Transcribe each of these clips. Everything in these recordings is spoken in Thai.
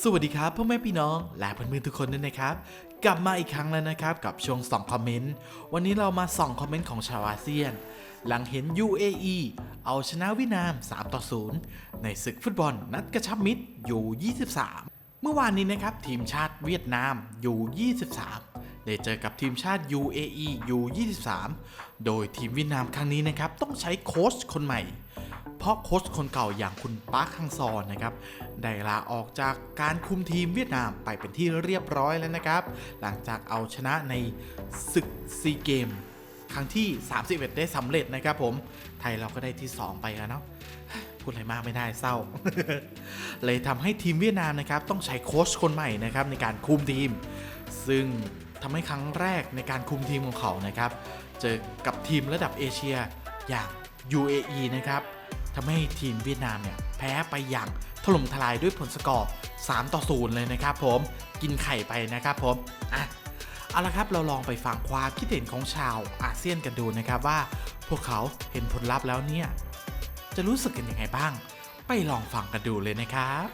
สวัสดีครับพ่อแม่พี่น้องและเพื่อนๆทุกคนด้วยนะครับ กลับมาอีกครั้งแล้วนะครับกับช่วงส่องคอมเมนต์วันนี้เรามาส่องคอมเมนต์ของชาวอาเซียน หลังเห็น UAE เอาชนะเวียดนาม 3 ต่อ 0 ในศึกฟุตบอลนัดกระชับมิตรยู23 เมื่อวานนี้นะครับทีมชาติเวียดนามยู23 ได้เจอกับทีมชาติ UAE U23 โดยทีมเวียดนามครั้งนี้นะครับต้องใช้โค้ชคนใหม่ เพราะโค้ชคนเก่าอย่างคุณปาร์คฮังซอนนะครับได้ลาออกจากการคุมทีมเวียดนามไปเป็นที่เรียบร้อยแล้วนะครับ หลังจากเอาชนะในศึกซีเกม ครั้งที่ 31 ได้สำเร็จนะครับผมไทยเราก็ได้ที่ 2 ไปแล้วเนาะพูดอะไรมากไม่ได้เศร้า เลยทำให้ทีมเวียดนามนะครับต้องใช้โค้ชคนใหม่นะครับในการคุมทีม ซึ่งทำให้ครั้งแรกในการคุมทีมของเขานะครับ เจอกับทีมระดับเอเชียอย่าง UAE นะครับ ทำให้ทีมเวียดนามเนี่ยแพ้ไปอย่างถล่มทลายด้วยผลสกอร์ 3 ต่อ 0 เลยนะครับผม กินไข่ไปนะครับผม อะ เอาละครับ เราลองไปฟังความคิดเห็นของชาวอาเซียนกันดูนะครับว่า พวกเขาเห็นผลลัพธ์แล้วเนี่ย จะรู้สึกกันยังไงบ้าง ไปลองฟังกันดูเลยนะครับ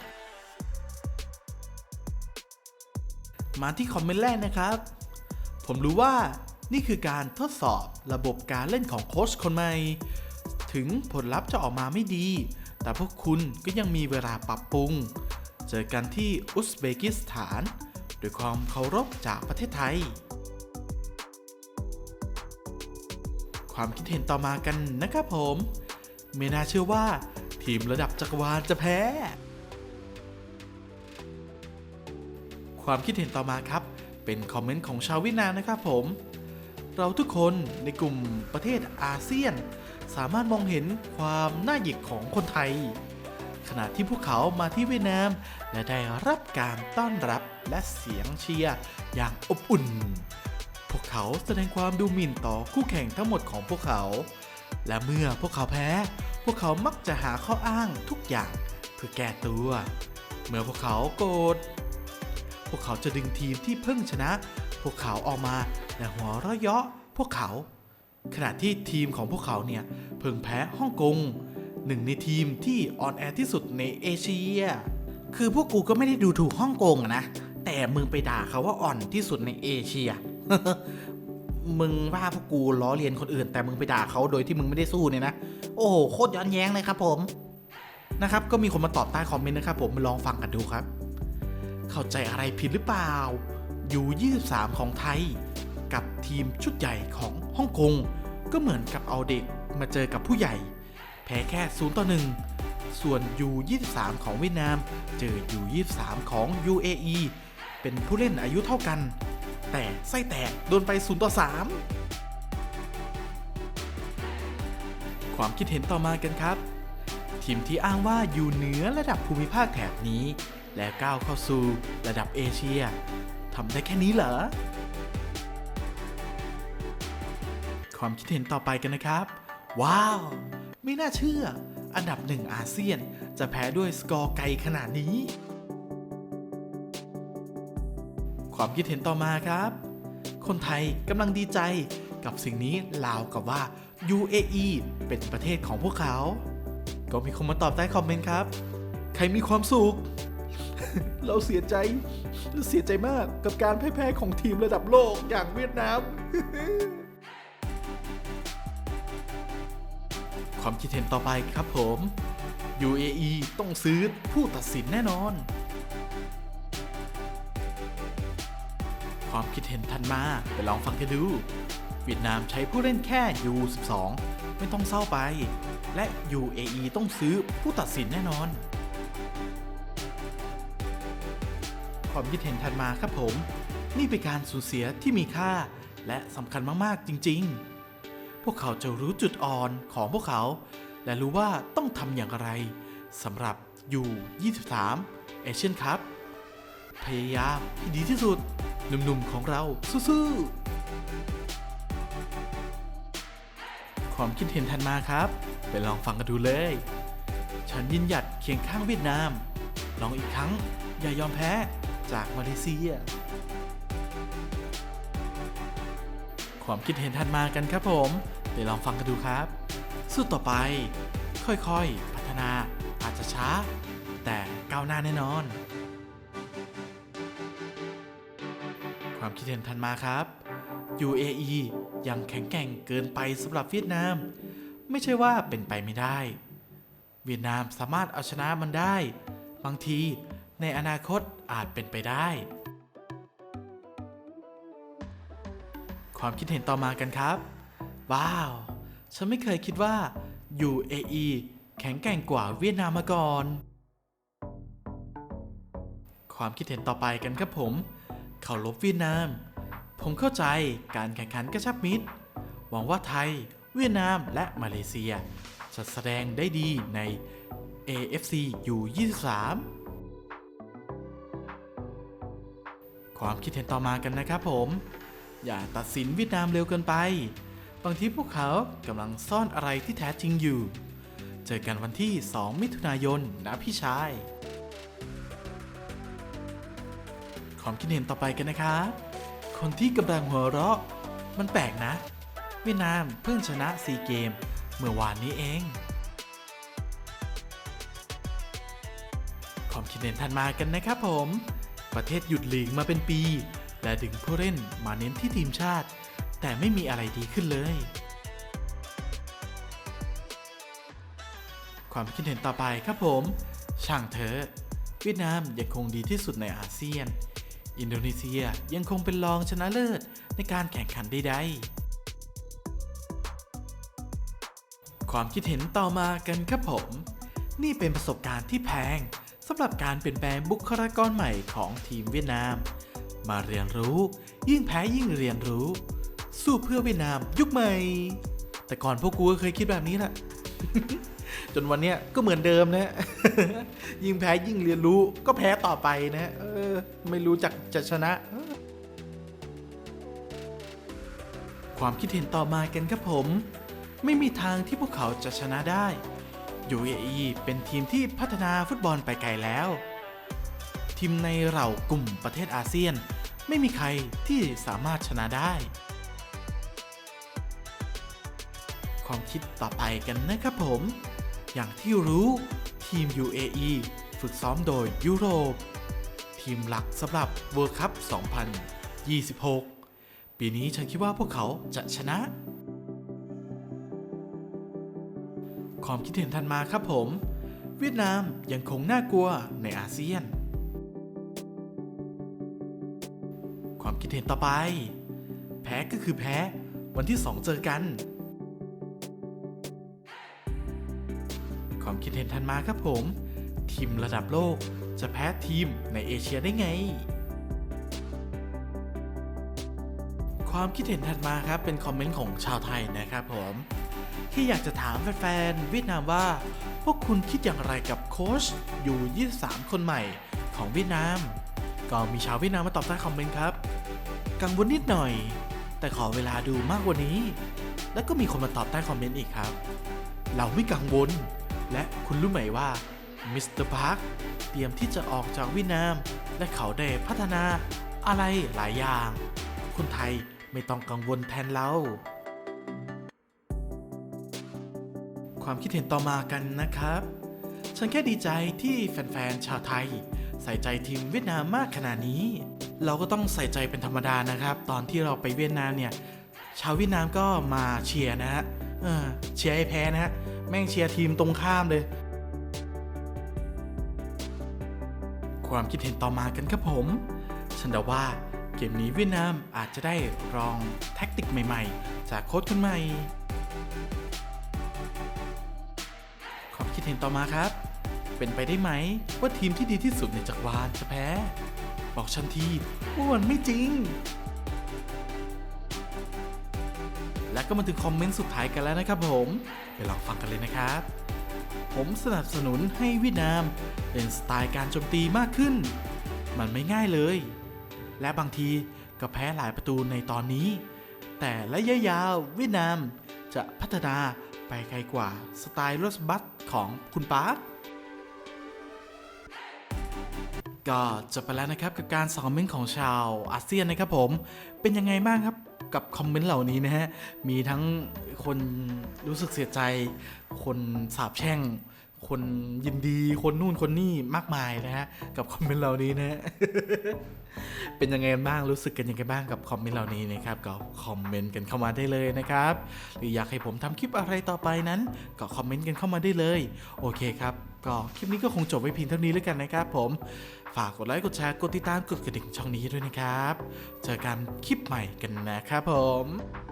มาที่คอมเมนต์แรกนะครับ ผมรู้ว่านี่คือการทดสอบระบบการเล่นของโค้ชคนใหม่ ถึงผลลัพธ์จะออกมาไม่ดี แต่พวกคุณก็ยังมีเวลาปรับปรุง เจอกันที่อุซเบกิสถานด้วยความเคารพจากประเทศไทย ความคิดเห็นต่อมากันนะครับผม ไม่น่าเชื่อว่า ทีมระดับจักรวาลจะแพ้ ความคิดเห็นต่อมาครับ เป็นคอมเมนต์ของชาวเวียดนามนะครับผม เราทุกคนในกลุ่มประเทศอาเซียน สามารถมองเห็นความน่าหยิกของคนไทย ขณะที่พวกเขามาที่เวียดนาม และได้รับการต้อนรับและเสียงเชียร์อย่างอบอุ่น พวกเขาแสดงความดูหมิ่นต่อคู่แข่งทั้งหมดของพวกเขา และเมื่อพวกเขาแพ้ พวกเขามักจะหาข้ออ้างทุกอย่างเพื่อแก้ตัว เมื่อพวกเขาโกรธพวกเขาจะดึงทีมที่เพิ่งชนะ พวกเขาออกมาและหัวเราะเยาะพวกเขา ขณะที่ทีมของพวกเขาเนี่ยเพิ่งแพ้ฮ่องกงหนึ่งในทีมที่อ่อนแอที่สุดในเอเชีย คือพวกกูก็ไม่ได้ดูถูกฮ่องกงนะ แต่มึงไปด่าเขาว่าอ่อนที่สุดในเอเชีย มึงว่าพวกกูล้อเลียนคนอื่น แต่มึงไปด่าเขาโดยที่มึงไม่ได้สู้เนี่ยนะ โอ้โหโคตรย้อนแย้งเลยครับผมนะครับก็มีคนมาตอบใต้คอมเมนต์นะครับผมมาลองฟังกันดูครับ เข้าใจอะไรผิดหรือเปล่า อยู่ 23 ของไทย กับทีมชุดใหญ่ของ ฮ่องกงก็เหมือนกับเอาเด็กมาเจอกับผู้ใหญ่ แพ้แค่0ต่อ1ส่วน U23 ของเวียดนาม เจอ U23 ของ UAE เป็นผู้เล่นอายุเท่ากัน แต่ไส้แตกโดนไป0ต่อ3ความคิดเห็นต่อมากันครับ ทีมที่อ้างว่าอยู่เหนือระดับภูมิภาคแถบนี้ และก้าวเข้าสู่ระดับเอเชียทำได้แค่นี้เหรอ ความคิดเห็นต่อไปกันนะครับ ว้าว ไม่น่าเชื่อ อันดับหนึ่งอาเซียนจะแพ้ด้วยสกอร์ไกลขนาดนี้ ความคิดเห็นต่อมาครับ คนไทยกำลังดีใจกับสิ่งนี้ราวกับว่า UAE เป็นประเทศของพวกเขา ก็มีคนมาตอบใต้คอมเมนต์ครับ ใครมีความสุข เราเสียใจเสียใจมากกับการพ่แพ้ของทีมระดับโลกอย่างเวียดนาม ความคิดเห็นต่อไปครับผม UAE ต้องซื้อผู้ตัดสินแน่นอน ความคิดเห็นทันมา ไปลองฟังกันดู เวียดนามใช้ผู้เล่นแค่ U12 ไม่ต้องเศร้าไป และ UAE ต้องซื้อผู้ตัดสินแน่นอน ความคิดเห็นทันมาครับผม นี่เป็นการสูญเสียที่มีค่าและสำคัญมาก ๆ จริง ๆ วกเขาจะรู้จุดอ่อนของพวกเขา และรู้ว่าต้องทำอย่างไรสำหรับ U23 เอเชียนคัพพยายามให้ดีที่สุด หนุ่มๆของเราสู้ๆความคิดเห็นทันมาครับ ไปลองฟังกันดูเลย ฉันยืนหยัดเคียงข้างเวียดนาม ลองอีกครั้งอย่ายอมแพ้จากมาเลเซีย ความคิดเห็นทันมากันครับผม ไปลองฟังกันดูครับ สู้ต่อไป ค่อยๆ พัฒนาอาจจะช้า แต่ก้าวหน้าแน่นอน ความคิดเห็นทันมาครับ UAE ยังแข็งแกร่งเกินไปสำหรับเวียดนาม ไม่ใช่ว่าเป็นไปไม่ได้ เวียดนามสามารถเอาชนะมันได้ บางทีในอนาคตอาจเป็นไปได้ ความคิดเห็นต่อมากันครับ ว้าว ฉันไม่เคยคิดว่า UAE แข็งแกร่งกว่าเวียดนามมาก่อน ความคิดเห็นต่อไปกันครับผม เขาลบเวียดนาม ผมเข้าใจการแข่งขันกระชับมิตร หวังว่าไทย เวียดนามและมาเลเซีย จะแสดงได้ดีใน AFC U23 ความคิดเห็นต่อมากันนะครับผม อย่าตัดสินเวียดนามเร็วเกินไป บางทีพวกเขากำลังซ่อนอะไรที่แท้จริงอยู่ เจอกันวันที่ 2 มิถุนายนนะพี่ชาย ความคิดเห็นต่อไปกันนะครับคนที่กำลังหัวเราะ มันแปลกนะ เวียดนามเพิ่งชนะซีเกม เมื่อวานนี้เอง ความคิดเห็นทันมากันนะครับผม ประเทศหยุดลีกมาเป็นปี และดึงผู้เล่นมาเน้นที่ทีมชาติ แต่ไม่มีอะไรดีขึ้นเลย ความคิดเห็นต่อไปครับผม ช่างเถอะเวียดนามยังคงดีที่สุดในอาเซียน อินโดนีเซียยังคงเป็นรองชนะเลิศในการแข่งขันใดๆ ความคิดเห็นต่อมากันครับผม นี่เป็นประสบการณ์ที่แพงสำหรับการเปลี่ยนแปลงบุคลากรใหม่ของทีมเวียดนาม มาเรียนรู้ ยิ่งแพ้ยิ่งเรียนรู้ สู้เพื่อเวียดนามยุคใหม่ แต่ก่อนพวกกูก็เคยคิดแบบนี้แหละจนวันเนี้ยก็เหมือนเดิมนะ ยิ่งแพ้ยิ่งเรียนรู้ก็แพ้ต่อไปนะเออ ไม่รู้จักจะชนะ ความคิดเห็นต่อมากันครับผม ไม่มีทางที่พวกเขาจะชนะได้ UAE เป็นทีมที่พัฒนาฟุตบอลไปไกลแล้ว ทีมในเหล่ากลุ่มประเทศอาเซียน ไม่มีใครที่สามารถชนะได้ ความคิดต่อไปกันนะครับผม อย่างที่รู้ทีม UAE ฝึกซ้อมโดยยุโรป ทีมหลักสำหรับ World Cup 2026 ปีนี้ฉันคิดว่าพวกเขาจะชนะ ความคิดเห็นทันมาครับผม เวียดนามยังคงน่ากลัวในอาเซียน ความคิดเห็นต่อไป แพ้ก็คือแพ้ วันที่ 2 เจอกัน ความคิดเห็นทันมาครับผม ทีมระดับโลกจะแพ้ทีมในเอเชียได้ไง ความคิดเห็นถัดมาครับเป็นคอมเมนต์ของชาวไทยนะครับผมที่อยากจะถามแฟนๆเวียดนามว่า พวกคุณคิดอย่างไรกับโค้ชอยู่ 23 คนใหม่ของเวียดนาม ก็มีชาวเวียดนามมาตอบใต้คอมเมนต์ครับ กังวลนิดหน่อย แต่ขอเวลาดูมากกว่านี้ แล้วก็มีคนมาตอบใต้คอมเมนต์อีกครับ เราไม่กังวล และคุณรู้ไหมว่ามิสเตอร์พาร์คเตรียมที่จะออกจากเวียดนาม และเขาได้พัฒนาอะไรหลายอย่าง คนไทยไม่ต้องกังวลแทนเราความคิดเห็นต่อมากันนะครับ ฉันแค่ดีใจที่แฟนๆชาวไทย ใส่ใจทีมเวียดนามมากขนาดนี้ เราก็ต้องใส่ใจเป็นธรรมดานะครับ ตอนที่เราไปเวียดนามเนี่ย ชาวเวียดนามก็มาเชียร์นะฮะเออเชียร์ให้แพ้นะฮะ แม่งเชียร์ทีมตรงข้ามเลย ความคิดเห็นต่อมากันครับผม ฉันเดาว่าเกมนี้เวียดนามอาจจะได้ลองแท็กติกใหม่ๆ จากโค้ชคนใหม่ ความคิดเห็นต่อมาครับ เป็นไปได้ไหมว่าทีมที่ดีที่สุดในจักรวาลจะแพ้ บอกฉันทีว่ามันไม่จริง ก็มาถึงคอมเมนต์สุดท้ายกันแล้วนะครับผม ไปลองฟังกันเลยนะครับ ผมสนับสนุนให้เวียดนาม เป็นสไตล์การโจมตีมากขึ้น มันไม่ง่ายเลย และบางทีก็แพ้หลายประตูในตอนนี้ แต่ระยะยาวเวียดนามจะพัฒนาไปไกลกว่าสไตล์รถบัสของคุณปาร์คก็จบไปแล้วนะครับกับการสอนคอมเมนของชาวอาเซียนนะครับผมเป็นยังไงบ้างครับ กับคอมเมนต์เหล่านี้นะฮะ มีทั้งคนรู้สึกเสียใจ คนสาบแช่ง คนยินดีคนนู่นคนนี่มากมายนะฮะ กับคอมเมนต์เหล่านี้นะเป็นยังไงบ้างรู้สึกกันยังไงบ้างกับคอมเมนต์เหล่านี้นะครับก็คอมเมนต์กันเข้ามาได้เลยนะครับ หรืออยากให้ผมทำคลิปอะไรต่อไปนั้น ก็คอมเมนต์กันเข้ามาได้เลย โอเคครับ ก็คลิปนี้ก็คงจบไว้เพียงเท่านี้แล้วกันนะครับผมฝากกดไลค์กดแชร์กดติดตามกดกระดิ่งช่องนี้ด้วยนะครับ เจอกันคลิปใหม่กันนะครับผม